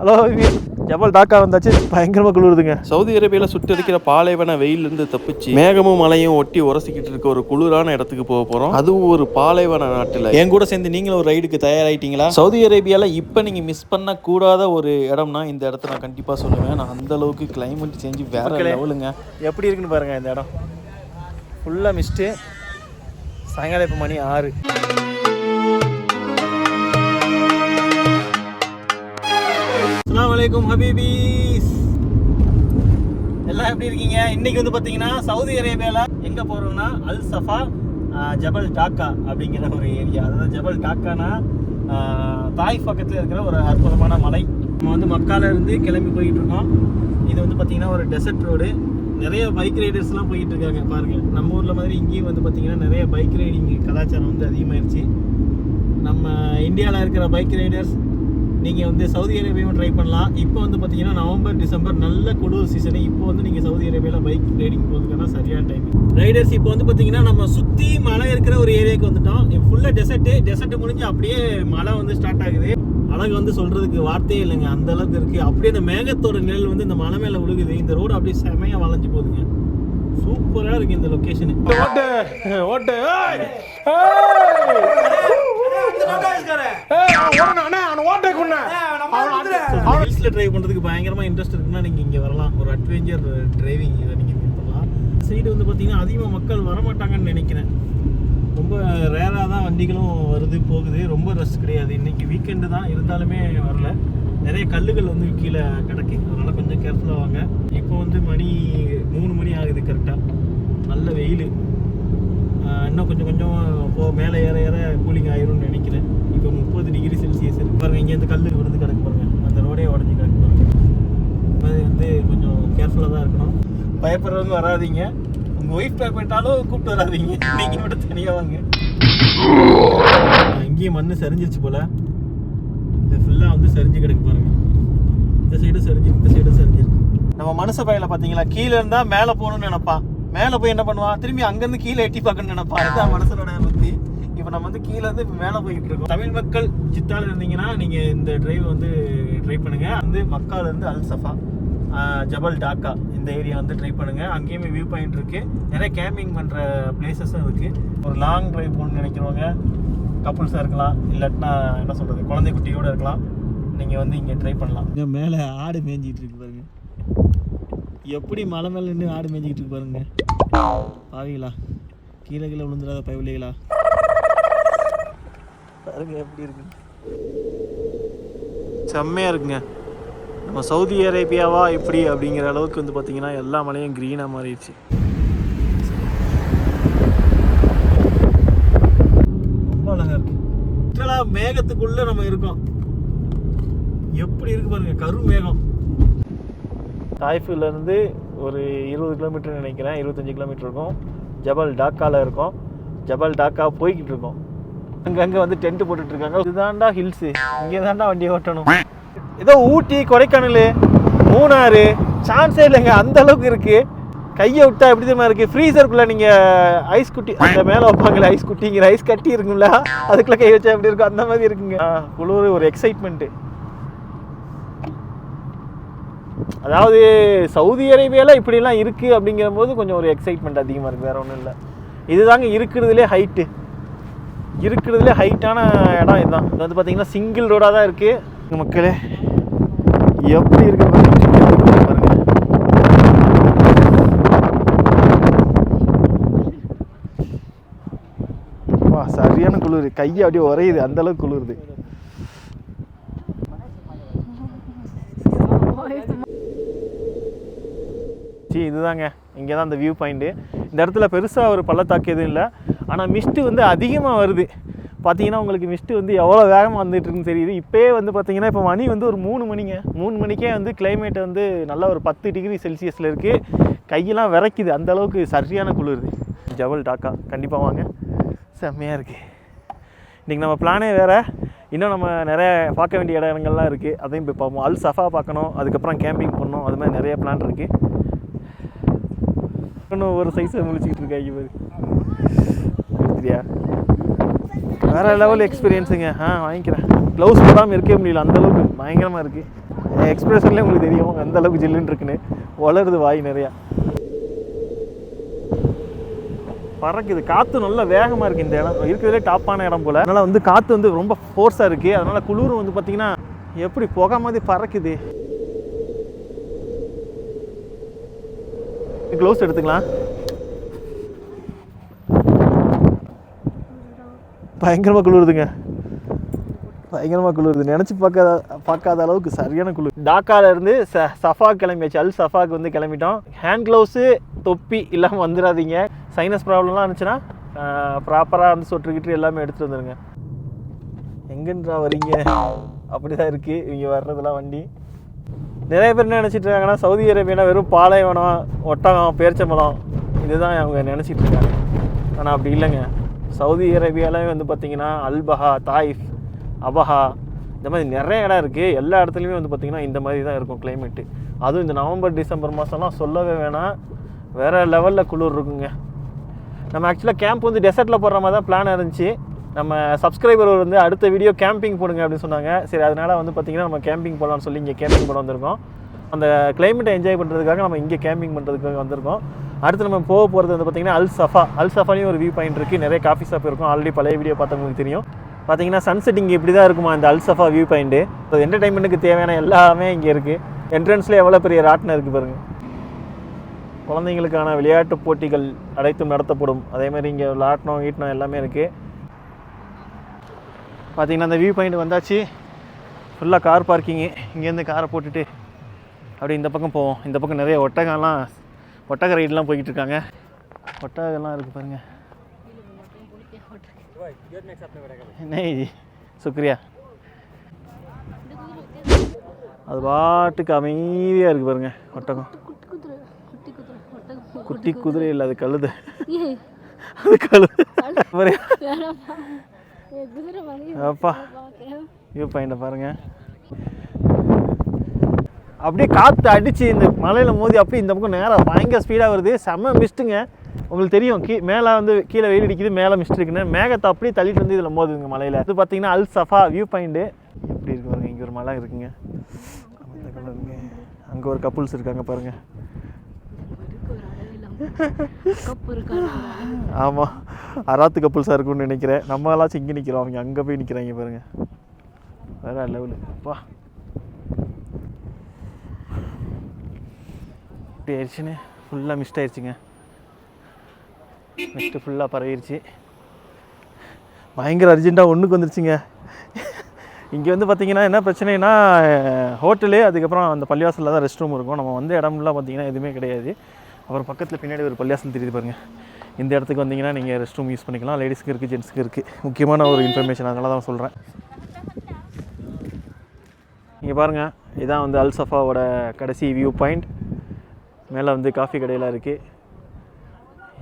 Hello ஜபல் டாக்கா வந்தாச்சு. பயங்கரமாக குளிருதுங்க. சவுதி அரேபியாவில் சுட்டரிக்கிற பாலைவன வெயிலிருந்து தப்பிச்சு மேகமும் மலையும் ஒட்டி உரசிக்கிட்டு இருக்க ஒரு குளிரான இடத்துக்கு போக போகிறோம் அதுவும் ஒரு பாலைவன நாட்டில். என் கூட சேர்ந்து நீங்களும் ஒரு ரைடுக்கு தயாராகிட்டீங்களா சவுதி அரேபியாவில் இப்போ நீங்கள் மிஸ் பண்ணக்கூடாத ஒரு இடம்னா இந்த இடத்த நான் கண்டிப்பாக சொல்லுவேன். நான் அந்த அளவுக்கு கிளைமேட் சேஞ்சு வேற லெவலுங்க. எப்படி இருக்குன்னு பாருங்க இந்த இடம். ஃபுல்லாக மிஸ்ட்டு சாயங்காலம் இப்போ மணி ஆறு. அஸ்லாம் வலைக்கும் ஹபீபீஸ் எல்லாம் எப்படி இருக்கீங்க? இன்னைக்கு வந்து பார்த்தீங்கன்னா சவுதி அரேபியாவில் எங்கே போகிறோம்னா அல் சஃபா ஜபல் டாக்கா அப்படிங்கிற ஒரு ஏரியா. அதாவது ஜபல் டாக்கானா தாய் பக்கத்தில் இருக்கிற ஒரு அற்புதமான மலை. நம்ம வந்து மக்கால இருந்து கிளம்பி போயிட்டு இருக்கோம். இது வந்து பார்த்தீங்கன்னா ஒரு டெசர்ட் ரோடு நிறைய பைக் ரைடர்ஸ்லாம் போயிட்டு இருக்காங்க பாருங்க. நம்ம ஊரில் மாதிரி இங்கேயும் வந்து பார்த்தீங்கன்னா நிறைய பைக் ரைடிங் கலாச்சாரம் வந்து அதிகமாயிருச்சு. நம்ம இந்தியாவில் இருக்கிற பைக் ரைடர்ஸ் நீங்கள் வந்து சவுதி அரேபியாவும் ட்ரை பண்ணலாம். இப்போ வந்து பார்த்தீங்கன்னா நவம்பர் டிசம்பர் நல்ல குளிர் சீசனு இப்போ வந்து நீங்கள் சவுதி அரேபியாவில் பைக் ரைடிங் போகிறதுக்கான சரியான டைம் ரைடர்ஸ் இப்போ வந்து பார்த்தீங்கன்னா நம்ம சுற்றி மழை இருக்கிற ஒரு ஏரியாவுக்கு வந்துட்டோம். ஃபுல்லாக டெசர்ட்டு டெசர்ட் முடிஞ்சு அப்படியே மழை வந்து ஸ்டார்ட் ஆகுது. அழகு வந்து சொல்கிறதுக்கு வார்த்தையே இல்லைங்க. அந்த அளவுக்கு இருக்குது அப்படியே அந்த மேகத்தோட நிழல் வந்து இந்த மலை மேலே விழுகுது இந்த ரோடு அப்படியே செமையாக வளைஞ்சு போகுதுங்க. சூப்பராக இருக்குது இந்த லொக்கேஷனு ஓட்டு ஓட்டு ஹில்ஸில் டிரைவ் பண்ணுறதுக்கு பயங்கரமாக இன்ட்ரெஸ்ட் இருக்குன்னா நீங்கள் இங்கே வரலாம். ஒரு அட்வென்ச்சர் டிரைவிங் இதை நீங்கள் ஃபீல் பண்ணலாம். சைடு வந்து பார்த்தீங்கன்னா அதிகமாக மக்கள் வரமாட்டாங்கன்னு நினைக்கிறேன். ரொம்ப ரேராக தான் வண்டிகளும் வருது போகுது. ரொம்ப ரஷ் கிடையாது. இன்னைக்கு வீக்கெண்டு தான் இருந்தாலுமே வரல. நிறைய கல்லுகள் வந்து கீழே கிடக்கு. அதனால் கொஞ்சம் கேர்ஃபுல்லாக வாங்க. இப்போ வந்து மணி மூணு மணி ஆகுது கரெக்டாக நல்ல வெயில். இன்னும் கொஞ்சம் கொஞ்சம் போ மேலே ஏற ஏற கூலிங் ஆயிரும்னு நினைக்கிறேன். இப்போ முப்பது டிகிரி செல்சியஸ் இருக்கு. பாருங்க இங்கேருந்து கல் விழுந்து கிடக்கு பாருங்கள் அந்த உடஞ்சி கிடக்கு. பாருங்க அது வந்து கொஞ்சம் கேர்ஃபுல்லாக தான் இருக்கணும். பயப்படுறவங்க வராதீங்க. உங்கள் ஒய்ஃப் பயப்பட்டாலும் கூப்பிட்டு வராதீங்க. நீங்கள் மட்டும் தனியாக வாங்க. இங்கேயும் மண் சரிஞ்சிருச்சு போல. இது ஃபுல்லாக வந்து சரிஞ்சு கிடக்கு பாருங்கள் இந்த சைடு சரிஞ்சு இந்த சைடு சரிஞ்சிருக்கு நம்ம மனசு பையில பார்த்தீங்களா கீழே இருந்தால் மேலே போகணும்னு நினைப்பான் மேலே போய் என்ன பண்ணுவான் திரும்பி அங்கேருந்து கீழே எட்டி பார்க்கணும்னு நினைப்பான் அதுதான் மனசனோட புத்தி இப்போ நம்ம வந்து கீழே இருந்து மேலே போய்கிட்டு இருக்கோம். தமிழ் மக்கள் ஜித்தால இருந்தீங்கன்னா நீங்கள் இந்த டிரைவ் வந்து ட்ரை பண்ணுங்கள் வந்து மக்காலேருந்து அல் சஃபா ஜபல் டாக்கா இந்த ஏரியா வந்து ட்ரை பண்ணுங்கள் அங்கேயுமே வியூ பாயிண்ட் இருக்குது நிறைய கேம்பிங் பண்ணுற பிளேசஸும் இருக்குது ஒரு லாங் ட்ரைவ் போகணும்னு நினைக்கிறவங்க கப்புள்ஸாக இருக்கலாம். இல்லாட்டினா என்ன சொல்கிறது குழந்தை குட்டியோட இருக்கலாம். நீங்கள் வந்து இங்கே ட்ரை பண்ணலாம். இங்கே மேலே ஆடு மேய்ஞ்சிக்கிட்டு இருக்கு பாருங்க. எப்படி மலை மேலே நின்று ஆடு மேய்ஞ்சிக்கிட்டு இருக்கு பாருங்க. பாவீங்களா கீழே கீழே விழுந்துடாத பயவில்லைகளா பாருங்க எப்படி இருக்கு செம்மையா இருக்குங்க. நம்ம சவுதி அரேபியாவா இப்படி அப்படிங்கிற அளவுக்கு வந்து பார்த்தீங்கன்னா எல்லா மலையும் க்ரீனாக மாறிடுச்சு. ரொம்ப அழகா இருக்கு. மேகத்துக்குள்ள நம்ம இருக்கோம். எப்படி இருக்கு பாருங்க கரும் மேகம். தாய்ஃபுல இருந்து ஒரு இருபது கிலோமீட்டர் நினைக்கிறேன் இருபத்தஞ்சு கிலோமீட்டர் இருக்கும். ஜபல் டாக்கால இருக்கோம். ஜபல் டாக்கா போய்கிட்டு இருக்கோம். அங்கங்கே வந்து டென்ட் போட்டுட்ருக்காங்க. இதுதான்டா ஹில்ஸு இங்கே தான்டா வண்டி ஓட்டணும். ஏதோ ஊட்டி கொடைக்கானல் மூணாறு சான்ஸே இல்லைங்க. அந்த அளவுக்கு இருக்குது கையை விட்டா எப்படி தெரியுமா இருக்குது ஃப்ரீசருக்குள்ளே நீங்கள் ஐஸ் குட்டி அந்த மேலே வைப்பாங்களே ஐஸ் குட்டிங்கிற ஐஸ் கட்டி இருக்கும்ல அதுக்குள்ளே கை வச்சா எப்படி இருக்கும் அந்த மாதிரி இருக்குங்க. குளிர் ஒரு எக்ஸைட்மெண்ட்டு அதாவது சவுதி அரேபியாவில் இப்படிலாம் இருக்குது அப்படிங்கிற போது கொஞ்சம் ஒரு எக்ஸைட்மெண்ட் அதிகமாக இருக்குது வேறு ஒன்றும் இல்லை. இதுதாங்க இருக்கிறதுலே ஹைட்டு இருக்கிறதுலே ஹைட்டான இடம் இதுதான். இது வந்து பார்த்திங்கன்னா சிங்கிள் ரோடாக தான் இருக்குது மக்களே எப்படி இருக்கு வா சரியான குளிர். கையை அப்படியே உரையுது அந்த அளவுக்கு குளிருது. சி இதுதாங்க. இங்கே தான் அந்த வியூ பாயிண்ட்டு இந்த இடத்துல பெருசாக ஒரு பள்ளத்தாக்கு எதுவும் இல்லை. ஆனால் மிஸ்ட்டு வந்து அதிகமாக வருது. பார்த்தீங்கன்னா உங்களுக்கு மிஸ்ட்டு வந்து எவ்வளோ வேகமாக வந்துட்டுருக்குன்னு தெரியுது. இப்போயே வந்து பார்த்தீங்கன்னா இப்போ மணி வந்து ஒரு மூணு மணிங்க. மூணு மணிக்கே வந்து கிளைமேட் வந்து நல்லா ஒரு பத்து டிகிரி செல்சியஸில் இருக்குது கையெல்லாம் விரைக்குது. அந்த அளவுக்கு சரியான குளிருது. ஜவல் டாக்கா. கண்டிப்பாக வாங்க. செம்மையாக இருக்குது இன்றைக்கி நம்ம பிளானே வேறு. இன்னும் நம்ம நிறைய பார்க்க வேண்டிய இடங்கள்லாம் இருக்குது அதையும் போய் பார்ப்போம். அல் சஃபா பார்க்கணும். அதுக்கப்புறம் கேம்பிங் பண்ணணும் அது மாதிரி நிறைய பிளான் இருக்குது இன்னும் ஒரு சைஸை முழிச்சிக்கிட்டு இருக்காங்க இவர் சரியா வேற லெவல் எக்ஸ்பீரியன்ஸுங்க ஆ வாங்கிக்கிறேன். க்ளவுஸ் போடாமல் இருக்கவே முடியல அந்த அளவுக்கு. பயங்கரமாக இருக்குது எக்ஸ்பிரஷன்லேயே உங்களுக்கு தெரியும் எந்த அளவுக்கு ஜில்லுன்னு இருக்குன்னு. வளருது வாய் நிறையா. பறக்குது. காற்று நல்லா வேகமாக இருக்குது இந்த இடம். இருக்கிறதுலே டாப்பான இடம் போல். அதனால் வந்து காற்று வந்து ரொம்ப ஃபோர்ஸாக இருக்குது அதனால் குளிரும் வந்து பார்த்திங்கன்னா எப்படி புகை மாதிரி பறக்குது. க்ளவுஸ் எடுத்துக்கலாம். பயங்கரமாக குளிருதுங்க. பயங்கரமாக குளிருது. நினச்சி பார்க்காத பார்க்காத அளவுக்கு சரியான குளிர். டாக்காவிலேருந்து ச சஃபா கிளம்பியாச்சு. அல் சஃபாக்கு வந்து கிளம்பிட்டோம். ஹேண்ட் க்ளவுஸு தொப்பி இல்லாமல் வந்துடாதீங்க சைனஸ் ப்ராப்ளம்லாம் இருந்துச்சுன்னா ப்ராப்பராக வந்து சொட்டுக்கிட்டு எல்லாமே எடுத்துகிட்டு வந்துடுங்க எங்கன்றா வரீங்க? அப்படி தான் இருக்குது இங்கே வர்றதெல்லாம் வண்டி. நிறைய பேர் என்ன நினச்சிட்டு இருக்காங்கன்னா சவுதி அரேபியானா வெறும் பாலைவனம் ஒட்டகம் பேரிச்சம்பழம் இதுதான் அவங்க நினச்சிட்டு இருக்காங்க. ஆனால் அப்படி இல்லைங்க. சவுதி அரேபியாலே வந்து பார்த்திங்கன்னா அல்பஹா தாயிஃப் அபஹா இந்த மாதிரி நிறைய இடம் இருக்குது எல்லா இடத்துலையுமே வந்து பார்த்திங்கன்னா இந்த மாதிரி தான் இருக்கும் கிளைமேட்டு அதுவும் இந்த நவம்பர் டிசம்பர் மாதம்லாம் சொல்லவே வேணாம். வேறு லெவலில் குளிர் இருக்குங்க. நம்ம ஆக்சுவலாக கேம்ப் வந்து டெசர்ட்டில் போடுற மாதிரி தான் பிளான் இருந்துச்சு. நம்ம சப்ஸ்கிரைபர் வந்து அடுத்த வீடியோ கேம்பிங் போடுங்க அப்படின்னு சொன்னாங்க. சரி அதனால் வந்து பார்த்திங்கன்னா நம்ம கேம்பிங் போடலாம்னு சொல்லி இங்கே கேம்பிங் போட வந்திருக்கோம். அந்த கிளைமேட்டை என்ஜாய் பண்ணுறதுக்காக நம்ம இங்கே கேம்பிங் பண்ணுறதுக்காக வந்திருக்கோம். அடுத்து நம்ம போக போகிறது வந்து பார்த்திங்கன்னா அல் சஃபா. அல் சஃபாலையும் ஒரு வியூ பாயிண்ட் இருக்குது நிறைய காஃபி ஷாப் இருக்கும். ஆல்ரெடி பழைய வீடியோ பார்த்தவங்களுக்கு தெரியும். பார்த்தீங்கன்னா சன்செட் இங்கே இப்படி தான் இருக்குமா இந்த அல் சஃபா வியூ பாயிண்ட்டு அது என்டர்டைன்மெண்ட்டுக்கு தேவையான எல்லாமே இங்கே இருக்குது என்ட்ரன்ஸ்லேயே எவ்வளோ பெரிய ராட்டினம் இருக்குது பாருங்கள் குழந்தைங்களுக்கான விளையாட்டு போட்டிகள் அனைத்தும் நடத்தப்படும். அதே மாதிரி இங்கே லாட்னம் ஈட்னம் எல்லாமே இருக்குது பார்த்தீங்கன்னா அந்த வியூ பாயிண்ட் வந்தாச்சு. ஃபுல்லாக கார் பார்க்கிங்கு இங்கேருந்து காரை போட்டுட்டு அப்படி இந்த பக்கம் போவோம். இந்த பக்கம் நிறைய ஒட்டகம்லாம் ஒட்டக ரைடெலாம் போய்கிட்டு இருக்காங்க ஒட்டகெல்லாம் இருக்குது பாருங்கள் என்ன சுக்ரியா. அது பாட்டுக்கு அமைதியாக இருக்குது பாருங்க ஒட்டகம். குட்டி குதிரை இல்லை அது கழுது. அது கழுது. அப்பா. ஐயோ பையனை பாருங்கள் அப்படியே காற்று அடித்து இந்த மலையில் மோதி அப்படியே இந்த பக்கம் நேராக பயங்கர ஸ்பீடாக வருது. செம்ம மிஸ்ட்டுங்க உங்களுக்கு தெரியும் கீ மேலே வந்து கீழே வெயில் அடிக்குது மேலே மிஸ்ட் இருக்குன்னு. மேகத்தை அப்படியே தள்ளிட்டு வந்து இதில் மோதுங்க மலையில். இது பார்த்தீங்கன்னா அல் சஃபா வியூ பாயிண்ட்டு எப்படி இருக்கு பாருங்க இங்கே ஒரு மலை இருக்குங்க. அந்த கலருங்க. அங்கே ஒரு கப்புள்ஸ் இருக்காங்க பாருங்கள் ஆமாம் அராத்து கப்புள்ஸாக இருக்கும்னு நினைக்கிறேன். நம்ம எல்லாம் இங்கே நிற்கிறோம் அவங்க அங்கே போய் நிற்கிறாங்க பாருங்கள் வேற லெவலு அப்பா இப்படி ஆயிடுச்சுன்னு ஃபுல்லாக மிஸ்ட் ஆயிடுச்சுங்க மிஸ்ட்டு ஃபுல்லாக பரவிடுச்சு பயங்கர அர்ஜென்ட்டாக ஒன்றுக்கு வந்துருச்சுங்க இங்கே வந்து பார்த்தீங்கன்னா என்ன பிரச்சனைனா ஹோட்டலு அதுக்கப்புறம் அந்த பள்ளிவாசலில் தான் ரெஸ்ட் ரூம் இருக்கும் நம்ம வந்த இடம்லாம் பார்த்தீங்கன்னா எதுவுமே கிடையாது அப்புறம் பக்கத்தில் பின்னாடி ஒரு பள்ளிவாசல் தெரியுது பாருங்கள் இந்த இடத்துக்கு வந்தீங்கன்னா நீங்கள் ரெஸ்ட் ரூம் யூஸ் பண்ணிக்கலாம். லேடிஸ்க்கு இருக்குது ஜென்ஸுக்கு இருக்குது முக்கியமான ஒரு இன்ஃபர்மேஷன் அதனால தான் சொல்கிறேன் இங்கே பாருங்கள் இதான் வந்து அல்சஃபாவோட கடைசி வியூ பாயிண்ட் மேலே வந்து காஃபி கடையெல்லாம் இருக்குது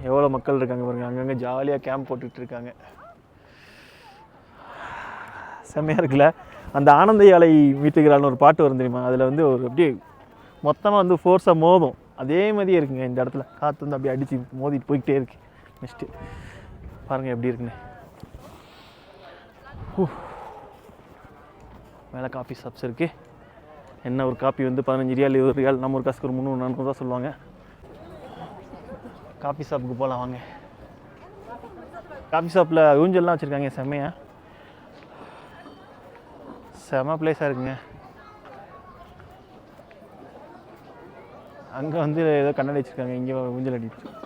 எவ்வளோ மக்கள் இருக்காங்க பாருங்கள் அங்கங்கே ஜாலியாக கேம்ப் போட்டுட்டு இருக்காங்க. செம்மையாக இருக்குல்ல? அந்த ஆனந்த யாலை ஒரு பாட்டு வரும் தெரியுமா? அதில் வந்து ஒரு அப்படியே மொத்தமாக வந்து ஃபோர்ஸாக மோதும். அதே மாதிரியே இருக்குங்க இந்த இடத்துல. காற்று வந்து அப்படியே அடித்து மோதிட்டு போய்கிட்டே இருக்கு. நெக்ஸ்ட்டு பாருங்கள் எப்படி இருக்குன்னு. ஹூ. மேலே காஃபி ஷாப்ஸ் இருக்குது என்ன ஒரு காப்பி வந்து பதினஞ்சு ரியால் இருபது ரியால் நம்ம ஒரு காசுக்கு ஒரு முந்நூறு நானூறுரூவா சொல்லுவாங்க. காஃபி ஷாப்புக்கு போகலாம் வாங்க. காஃபி ஷாப்பில் ஊஞ்சல்லாம் வச்சுருக்காங்க செம்மையா. செம பிளேஸாக இருக்குங்க. அங்கே வந்து ஏதோ கண்ணாடி வச்சுருக்காங்க இங்கே ஊஞ்சல் அடிச்சு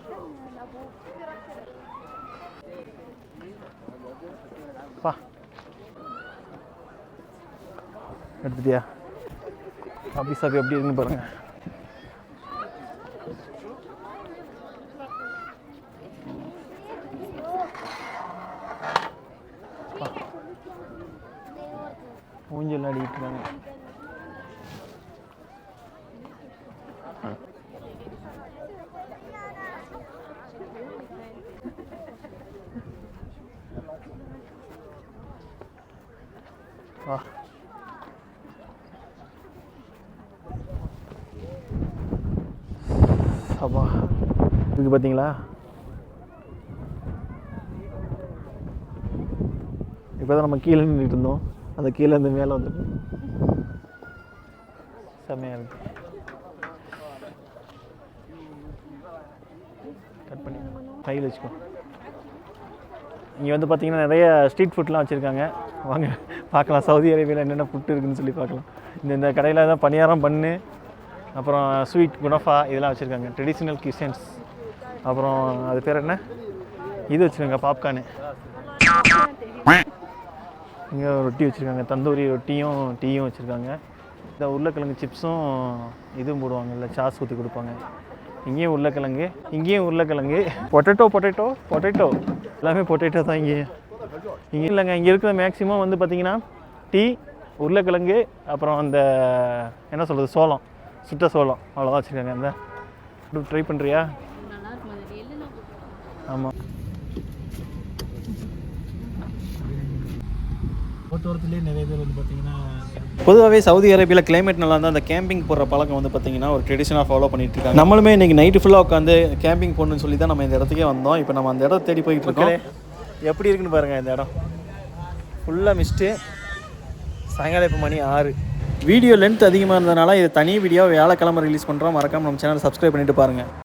பா. எடுத்துட்டியா? அப்படி ஷாப் எப்படி இருக்குன்னு பாருங்கள் ஊஞ்சல் அடிக்கிட்டு இருக்காங்க வா அப்பா இருக்கு பார்த்தீங்களா இப்போ தான் நம்ம கீழே நின்றுட்டு இருந்தோம் அந்த கீழே இருந்து மேலே வந்துட்டு செம்மையாக இருக்கு கட் பண்ணி கையில் வச்சுக்கோ இங்கே வந்து பார்த்தீங்கன்னா நிறைய ஸ்ட்ரீட் ஃபுட்லாம் வச்சுருக்காங்க. வாங்க பார்க்கலாம். சவுதி அரேபியாவில் என்னென்ன ஃபுட்டு இருக்குதுன்னு சொல்லி பார்க்கலாம். இந்த இந்த கடையில் தான் பணியாரம் பண்ணு அப்புறம் ஸ்வீட் குனஃபா இதெல்லாம் வச்சுருக்காங்க. ட்ரெடிஷ்னல் கிச்சன்ஸ் அப்புறம் அது பேர் என்ன? இது வச்சுருக்காங்க பாப்கார்னு இங்கே ரொட்டி வச்சுருக்காங்க. தந்தூரி ரொட்டியும் டீயும் வச்சுருக்காங்க. இந்த உருளைக்கிழங்கு சிப்ஸும் இதுவும் போடுவாங்கல்ல சாஸ் ஊற்றி கொடுப்பாங்க. இங்கேயும் உருளைக்கிழங்கு இங்கேயும் உருளைக்கிழங்கு. பொட்டேட்டோ பொட்டேட்டோ பொட்டேட்டோ எல்லாமே பொட்டேட்டோ தான் இங்கே. இங்கே இல்லைங்க இங்கே இருக்கிற மேக்ஸிமம் வந்து பார்த்திங்கன்னா டீ உருளைக்கிழங்கு அப்புறம் அந்த என்ன சொல்கிறது சோளம். சுட்ட சோளம். அவ்வளோதான் வச்சுருக்காங்க. இந்த ட்ரை பண்ணுறியா ஆமாம் போக்குவரத்துலேயே நிறைய பேர் வந்து பார்த்தீங்கன்னா பொதுவாகவே சவுதி அரேபியாவில் கிளைமேட் நல்லா இருந்தால் அந்த கேம்பிங் போடுற பழக்கம் வந்து பார்த்தீங்கன்னா ஒரு ட்ரெடிஷனாக ஃபாலோ பண்ணிட்டு இருக்காங்க. நம்மளுமே இன்னைக்கு நைட்டு ஃபுல்லாக உட்காந்து கேம்பிங் போகணும்னு சொல்லி தான் நம்ம இந்த இடத்துக்கே வந்தோம். இப்போ நம்ம அந்த இடத்த தேடி போயிட்டு இருக்கோம். எப்படி இருக்குன்னு பாருங்கள் இந்த இடம். ஃபுல்லாக மிஸ்ட்டு சாயங்காலம் இப்போ மணி ஆறு. வீடியோ லென்த் அதிகமாக இருந்ததுனால இதை தனி வீடியோ வியாழக்கிழமை ரிலீஸ் பண்ணுறோம் மறக்காம நம்ம சேனல் சப்ஸ்கிரைப் பண்ணிட்டு பாருங்கள்